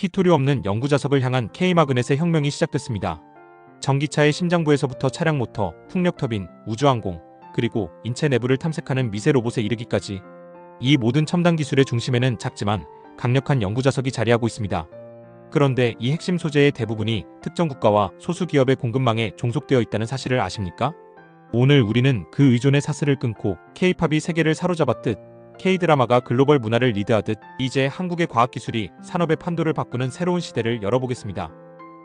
히토류 없는 연구 자석을 향한 K마그넷의 혁명이 시작됐습니다. 전기차의 심장부에서부터 차량 모터, 풍력 터빈, 우주항공, 그리고 인체 내부를 탐색하는 미세 로봇에 이르기까지 이 모든 첨단 기술의 중심에는 작지만 강력한 연구 자석이 자리하고 있습니다. 그런데 이 핵심 소재의 대부분이 특정 국가와 소수 기업의 공급망에 종속되어 있다는 사실을 아십니까? 오늘 우리는 그 의존의 사슬을 끊고 K-팝이 세계를 사로잡았듯 K-드라마가 글로벌 문화를 리드하듯 이제 한국의 과학기술이 산업의 판도를 바꾸는 새로운 시대를 열어보겠습니다.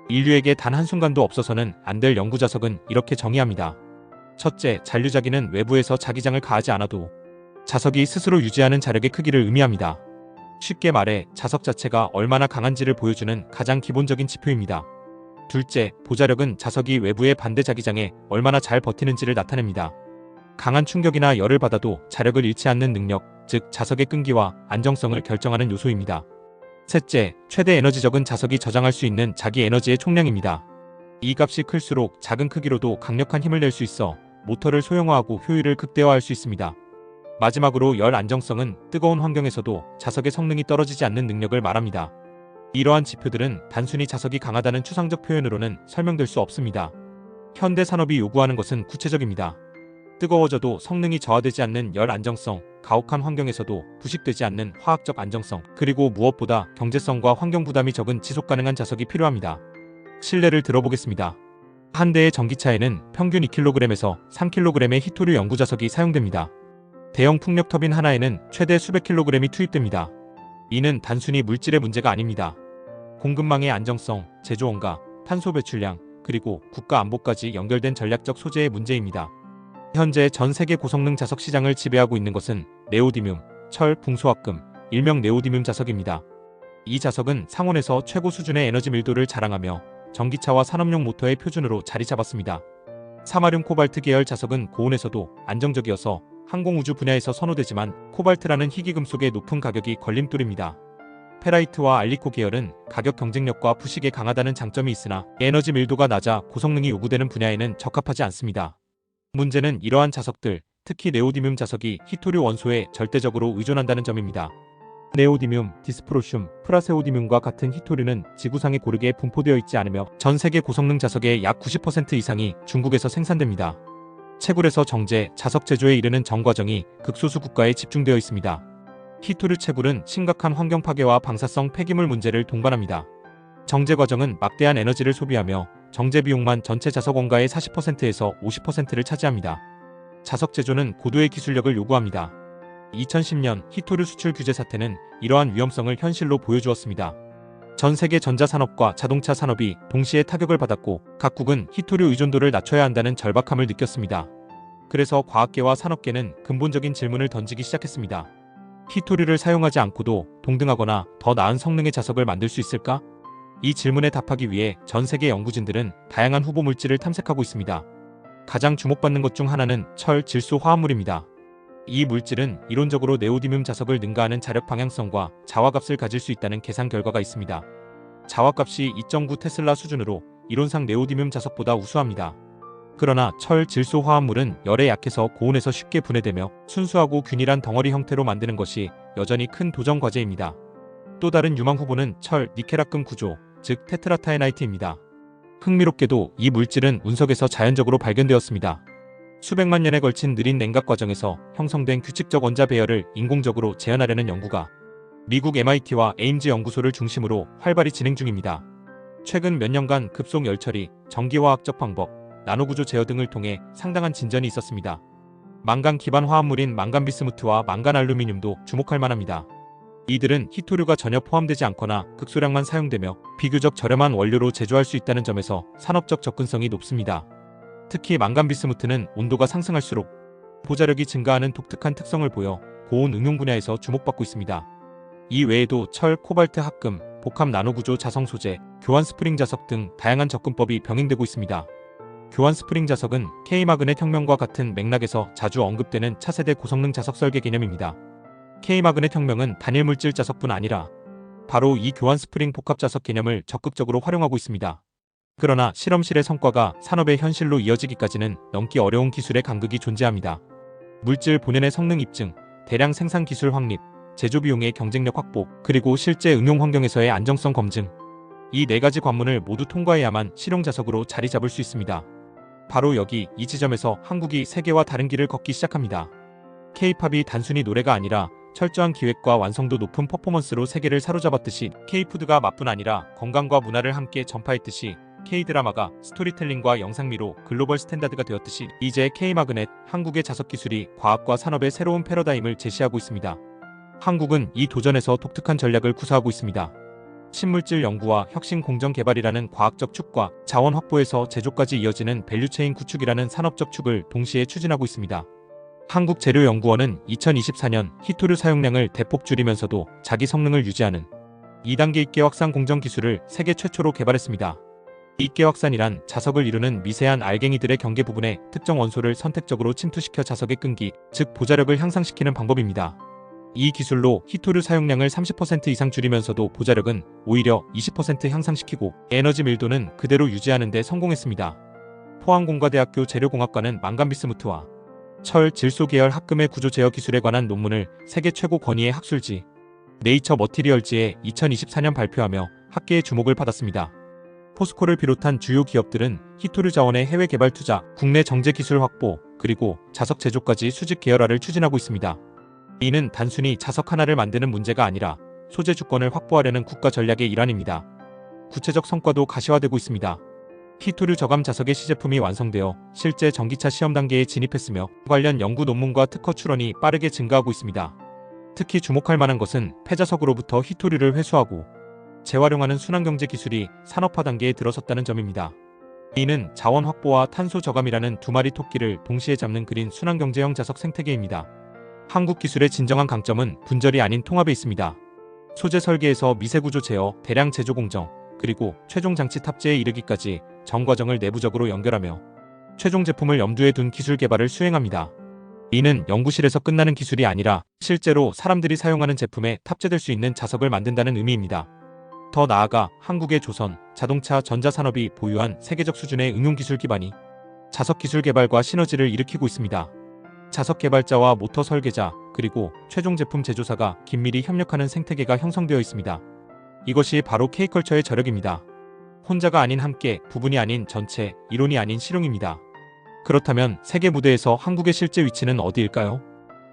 인류에게 단 한순간도 없어서는 안 될 연구 자석은 이렇게 정의합니다. 첫째, 잔류자기는 외부에서 자기장을 가하지 않아도 자석이 스스로 유지하는 자력의 크기를 의미합니다. 쉽게 말해 자석 자체가 얼마나 강한지를 보여주는 가장 기본적인 지표입니다. 둘째, 보자력은 자석이 외부의 반대 자기장에 얼마나 잘 버티는지를 나타냅니다. 강한 충격이나 열을 받아도 자력을 잃지 않는 능력, 즉 자석의 끈기와 안정성을 결정하는 요소입니다. 셋째, 최대 에너지적은 자석이 저장할 수 있는 자기 에너지의 총량입니다. 이 값이 클수록 작은 크기로도 강력한 힘을 낼 수 있어 모터를 소형화하고 효율을 극대화할 수 있습니다. 마지막으로 열 안정성은 뜨거운 환경에서도 자석의 성능이 떨어지지 않는 능력을 말합니다. 이러한 지표들은 단순히 자석이 강하다는 추상적 표현으로는 설명될 수 없습니다. 현대 산업이 요구하는 것은 구체적입니다. 뜨거워져도 성능이 저하되지 않는 열 안정성, 가혹한 환경에서도 부식되지 않는 화학적 안정성, 그리고 무엇보다 경제성과 환경 부담이 적은 지속 가능한 자석이 필요합니다. 실례를 들어보겠습니다. 한 대의 전기차에는 평균 2kg에서 3kg의 히토류 연구 자석이 사용됩니다. 대형 풍력 터빈 하나에는 최대 수백 킬로그램이 투입됩니다. 이는 단순히 물질의 문제가 아닙니다. 공급망의 안정성, 제조원가, 탄소 배출량, 그리고 국가 안보까지 연결된 전략적 소재의 문제입니다. 현재 전 세계 고성능 자석 시장을 지배하고 있는 것은 네오디뮴, 철, 붕소합금, 일명 네오디뮴 자석입니다. 이 자석은 상온에서 최고 수준의 에너지 밀도를 자랑하며 전기차와 산업용 모터의 표준으로 자리 잡았습니다. 사마륨 코발트 계열 자석은 고온에서도 안정적이어서 항공우주 분야에서 선호되지만 코발트라는 희귀금속의 높은 가격이 걸림돌입니다. 페라이트와 알리코 계열은 가격 경쟁력과 부식에 강하다는 장점이 있으나 에너지 밀도가 낮아 고성능이 요구되는 분야에는 적합하지 않습니다. 문제는 이러한 자석들, 특히 네오디뮴 자석이 히토류 원소에 절대적으로 의존한다는 점입니다. 네오디뮴, 디스프로슘, 프라세오디뮴과 같은 히토류는 지구상에 고르게 분포되어 있지 않으며 전 세계 고성능 자석의 약 90% 이상이 중국에서 생산됩니다. 채굴에서 정제, 자석 제조에 이르는 전 과정이 극소수 국가에 집중되어 있습니다. 히토류 채굴은 심각한 환경 파괴와 방사성 폐기물 문제를 동반합니다. 정제 과정은 막대한 에너지를 소비하며 정제 비용만 전체 자석 원가의 40%에서 50%를 차지합니다. 자석 제조는 고도의 기술력을 요구합니다. 2010년 히토류 수출 규제 사태는 이러한 위험성을 현실로 보여주었습니다. 전 세계 전자산업과 자동차 산업이 동시에 타격을 받았고 각국은 히토류 의존도를 낮춰야 한다는 절박함을 느꼈습니다. 그래서 과학계와 산업계는 근본적인 질문을 던지기 시작했습니다. 히토류를 사용하지 않고도 동등하거나 더 나은 성능의 자석을 만들 수 있을까? 이 질문에 답하기 위해 전 세계 연구진들은 다양한 후보 물질을 탐색하고 있습니다. 가장 주목받는 것 중 하나는 철 질소 화합물입니다. 이 물질은 이론적으로 네오디뮴 자석을 능가하는 자력 방향성과 자화값을 가질 수 있다는 계산 결과가 있습니다. 자화값이 2.9 테슬라 수준으로 이론상 네오디뮴 자석보다 우수합니다. 그러나 철 질소 화합물은 열에 약해서 고온에서 쉽게 분해되며 순수하고 균일한 덩어리 형태로 만드는 것이 여전히 큰 도전 과제입니다. 또 다른 유망 후보는 철 니켈합금 구조, 즉 테트라타에나이트입니다. 흥미롭게도 이 물질은 운석에서 자연적으로 발견되었습니다. 수백만 년에 걸친 느린 냉각 과정에서 형성된 규칙적 원자 배열을 인공적으로 재현하려는 연구가 미국 MIT와 에임즈 연구소를 중심으로 활발히 진행 중입니다. 최근 몇 년간 급속 열처리, 전기화학적 방법, 나노구조 제어 등을 통해 상당한 진전이 있었습니다. 망간 기반 화합물인 망간 비스무트와 망간 알루미늄도 주목할 만합니다. 이들은 히토류가 전혀 포함되지 않거나 극소량만 사용되며 비교적 저렴한 원료로 제조할 수 있다는 점에서 산업적 접근성이 높습니다. 특히 망간 비스무트는 온도가 상승할수록 보자력이 증가하는 독특한 특성을 보여 고온 응용 분야에서 주목받고 있습니다. 이 외에도 철, 코발트 합금, 복합 나노구조 자성 소재, 교환 스프링 자석 등 다양한 접근법이 병행되고 있습니다. 교환 스프링 자석은 K마그넷 혁명과 같은 맥락에서 자주 언급되는 차세대 고성능 자석 설계 개념입니다. K마그넷 혁명은 단일 물질 자석뿐 아니라 바로 이 교환 스프링 복합 자석 개념을 적극적으로 활용하고 있습니다. 그러나 실험실의 성과가 산업의 현실로 이어지기까지는 넘기 어려운 기술의 간극이 존재합니다. 물질 본연의 성능 입증, 대량 생산 기술 확립, 제조 비용의 경쟁력 확보, 그리고 실제 응용 환경에서의 안정성 검증. 이 네 가지 관문을 모두 통과해야만 실용 자석으로 자리 잡을 수 있습니다. 바로 여기 이 지점에서 한국이 세계와 다른 길을 걷기 시작합니다. K-팝이 단순히 노래가 아니라 철저한 기획과 완성도 높은 퍼포먼스로 세계를 사로잡았듯이 K-푸드가 맛뿐 아니라 건강과 문화를 함께 전파했듯이 K-드라마가 스토리텔링과 영상미로 글로벌 스탠다드가 되었듯이 이제 K-마그넷 한국의 자석 기술이 과학과 산업의 새로운 패러다임을 제시하고 있습니다. 한국은 이 도전에서 독특한 전략을 구사하고 있습니다. 신물질 연구와 혁신 공정 개발이라는 과학적 축과 자원 확보에서 제조까지 이어지는 밸류체인 구축이라는 산업적 축을 동시에 추진하고 있습니다. 한국재료연구원은 2024년 히토류 사용량을 대폭 줄이면서도 자기 성능을 유지하는 2단계 입계 확산 공정 기술을 세계 최초로 개발했습니다. 입계 확산이란 자석을 이루는 미세한 알갱이들의 경계 부분에 특정 원소를 선택적으로 침투시켜 자석의 끈기, 즉 보자력을 향상시키는 방법입니다. 이 기술로 히토류 사용량을 30% 이상 줄이면서도 보자력은 오히려 20% 향상시키고 에너지 밀도는 그대로 유지하는 데 성공했습니다. 포항공과대학교 재료공학과는 망간비스무트와 철 질소 계열 합금의 구조 제어 기술에 관한 논문을 세계 최고 권위의 학술지 네이처 머티리얼지에 2024년 발표하며 학계의 주목을 받았습니다. 포스코를 비롯한 주요 기업들은 히토류 자원의 해외 개발 투자, 국내 정제 기술 확보, 그리고 자석 제조까지 수직 계열화를 추진하고 있습니다. 이는 단순히 자석 하나를 만드는 문제가 아니라 소재 주권을 확보하려는 국가 전략의 일환입니다. 구체적 성과도 가시화되고 있습니다. 히토류 저감 자석의 시제품이 완성되어 실제 전기차 시험 단계에 진입했으며 관련 연구 논문과 특허 출원이 빠르게 증가하고 있습니다. 특히 주목할 만한 것은 폐자석으로부터 히토류를 회수하고 재활용하는 순환경제 기술이 산업화 단계에 들어섰다는 점입니다. 이는 자원 확보와 탄소 저감이라는 두 마리 토끼를 동시에 잡는 그린 순환경제형 자석 생태계입니다. 한국 기술의 진정한 강점은 분절이 아닌 통합에 있습니다. 소재 설계에서 미세구조 제어, 대량 제조 공정, 그리고 최종 장치 탑재에 이르기까지 전 과정을 내부적으로 연결하며 최종 제품을 염두에 둔 기술 개발을 수행합니다. 이는 연구실에서 끝나는 기술이 아니라 실제로 사람들이 사용하는 제품에 탑재될 수 있는 자석을 만든다는 의미입니다. 더 나아가 한국의 조선, 자동차, 전자산업이 보유한 세계적 수준의 응용 기술 기반이 자석 기술 개발과 시너지를 일으키고 있습니다. 자석 개발자와 모터 설계자, 그리고 최종 제품 제조사가 긴밀히 협력하는 생태계가 형성되어 있습니다. 이것이 바로 K컬처의 저력입니다. 혼자가 아닌 함께, 부분이 아닌 전체, 이론이 아닌 실용입니다. 그렇다면 세계 무대에서 한국의 실제 위치는 어디일까요?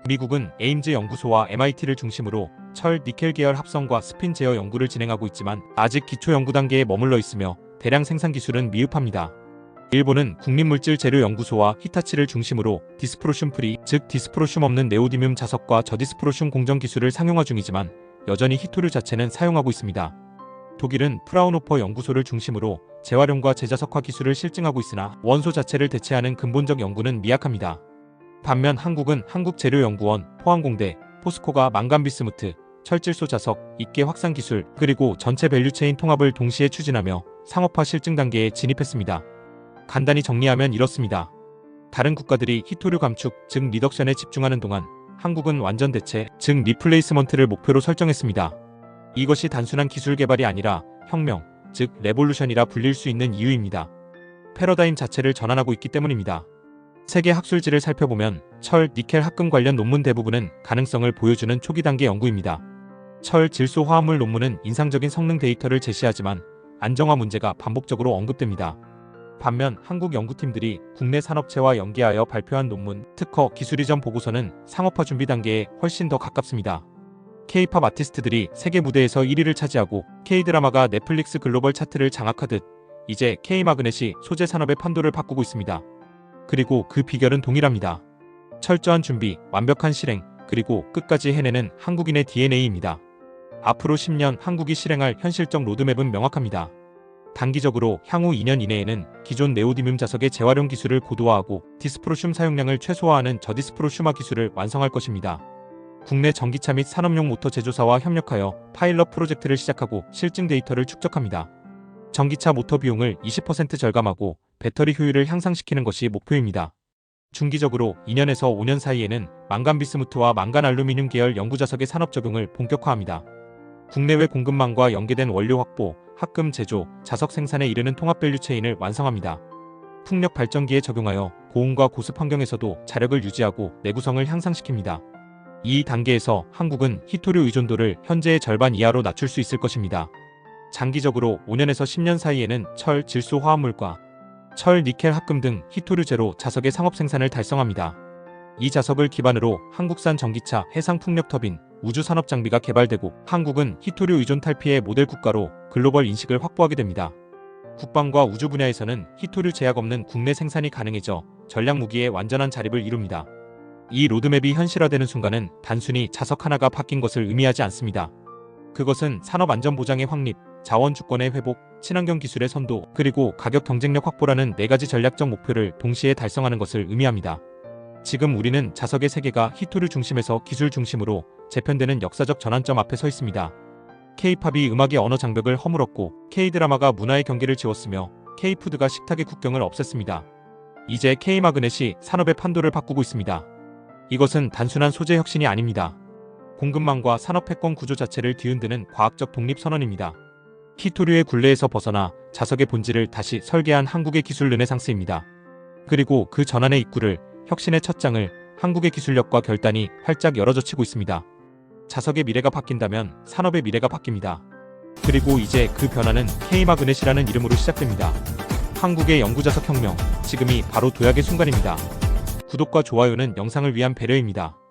미국은 에임즈 연구소와 MIT를 중심으로 철, 니켈 계열 합성과 스핀 제어 연구를 진행하고 있지만 아직 기초 연구 단계에 머물러 있으며 대량 생산 기술은 미흡합니다. 일본은 국립물질재료연구소와 히타치를 중심으로 디스프로슘 프리, 즉 디스프로슘 없는 네오디뮴 자석과 저디스프로슘 공정 기술을 상용화 중이지만 여전히 히토류 자체는 사용하고 있습니다. 독일은 프라우노퍼 연구소를 중심으로 재활용과 재자석화 기술을 실증하고 있으나 원소 자체를 대체하는 근본적 연구는 미약합니다. 반면 한국은 한국재료연구원, 포항공대, 포스코가 망간비스무트, 철질소 자석, 입계 확산 기술, 그리고 전체 밸류체인 통합을 동시에 추진하며 상업화 실증 단계에 진입했습니다. 간단히 정리하면 이렇습니다. 다른 국가들이 히토류 감축, 즉 리덕션에 집중하는 동안 한국은 완전 대체, 즉 리플레이스먼트를 목표로 설정했습니다. 이것이 단순한 기술 개발이 아니라 혁명, 즉 레볼루션이라 불릴 수 있는 이유입니다. 패러다임 자체를 전환하고 있기 때문입니다. 세계 학술지를 살펴보면 철, 니켈 합금 관련 논문 대부분은 가능성을 보여주는 초기 단계 연구입니다. 철, 질소 화합물 논문은 인상적인 성능 데이터를 제시하지만 안정화 문제가 반복적으로 언급됩니다. 반면 한국 연구팀들이 국내 산업체와 연계하여 발표한 논문, 특허, 기술 이전 보고서는 상업화 준비 단계에 훨씬 더 가깝습니다. K-팝 아티스트들이 세계 무대에서 1위를 차지하고 K-드라마가 넷플릭스 글로벌 차트를 장악하듯 이제 K-마그넷이 소재 산업의 판도를 바꾸고 있습니다. 그리고 그 비결은 동일합니다. 철저한 준비, 완벽한 실행, 그리고 끝까지 해내는 한국인의 DNA입니다. 앞으로 10년 한국이 실행할 현실적 로드맵은 명확합니다. 단기적으로 향후 2년 이내에는 기존 네오디뮴 자석의 재활용 기술을 고도화하고 디스프로슘 사용량을 최소화하는 저디스프로슘화 기술을 완성할 것입니다. 국내 전기차 및 산업용 모터 제조사와 협력하여 파일럿 프로젝트를 시작하고 실증 데이터를 축적합니다. 전기차 모터 비용을 20% 절감하고 배터리 효율을 향상시키는 것이 목표입니다. 중기적으로 2년에서 5년 사이에는 망간 비스무트와 망간 알루미늄 계열 연구 자석의 산업 적용을 본격화합니다. 국내외 공급망과 연계된 원료 확보, 합금 제조, 자석 생산에 이르는 통합 밸류 체인을 완성합니다. 풍력 발전기에 적용하여 고온과 고습 환경에서도 자력을 유지하고 내구성을 향상시킵니다. 이 단계에서 한국은 히토류 의존도를 현재의 절반 이하로 낮출 수 있을 것입니다. 장기적으로 5년에서 10년 사이에는 철, 질소 화합물과 철, 니켈, 합금 등 히토류 제로 자석의 상업 생산을 달성합니다. 이 자석을 기반으로 한국산 전기차, 해상 풍력 터빈, 우주 산업 장비가 개발되고 한국은 히토류 의존 탈피의 모델 국가로 글로벌 인식을 확보하게 됩니다. 국방과 우주 분야에서는 히토류 제약 없는 국내 생산이 가능해져 전략 무기의 완전한 자립을 이룹니다. 이 로드맵이 현실화되는 순간은 단순히 자석 하나가 바뀐 것을 의미하지 않습니다. 그것은 산업 안전 보장의 확립, 자원 주권의 회복, 친환경 기술의 선도, 그리고 가격 경쟁력 확보라는 네 가지 전략적 목표를 동시에 달성하는 것을 의미합니다. 지금 우리는 자석의 세계가 히토류 중심에서 기술 중심으로 재편되는 역사적 전환점 앞에 서 있습니다. K-팝이 음악의 언어 장벽을 허물었고 K-드라마가 문화의 경계를 지웠으며 K-푸드가 식탁의 국경을 없앴습니다. 이제 K-마그넷이 산업의 판도를 바꾸고 있습니다. 이것은 단순한 소재 혁신이 아닙니다. 공급망과 산업 패권 구조 자체를 뒤흔드는 과학적 독립 선언입니다. 히토류의 굴레에서 벗어나 자석의 본질을 다시 설계한 한국의 기술 르네상스입니다. 그리고 그 전환의 입구를 혁신의 첫 장을 한국의 기술력과 결단이 활짝 열어젖히고 있습니다. 자석의 미래가 바뀐다면 산업의 미래가 바뀝니다. 그리고 이제 그 변화는 K마그넷이라는 이름으로 시작됩니다. 한국의 영구자석 혁명, 지금이 바로 도약의 순간입니다. 구독과 좋아요는 영상을 위한 배려입니다.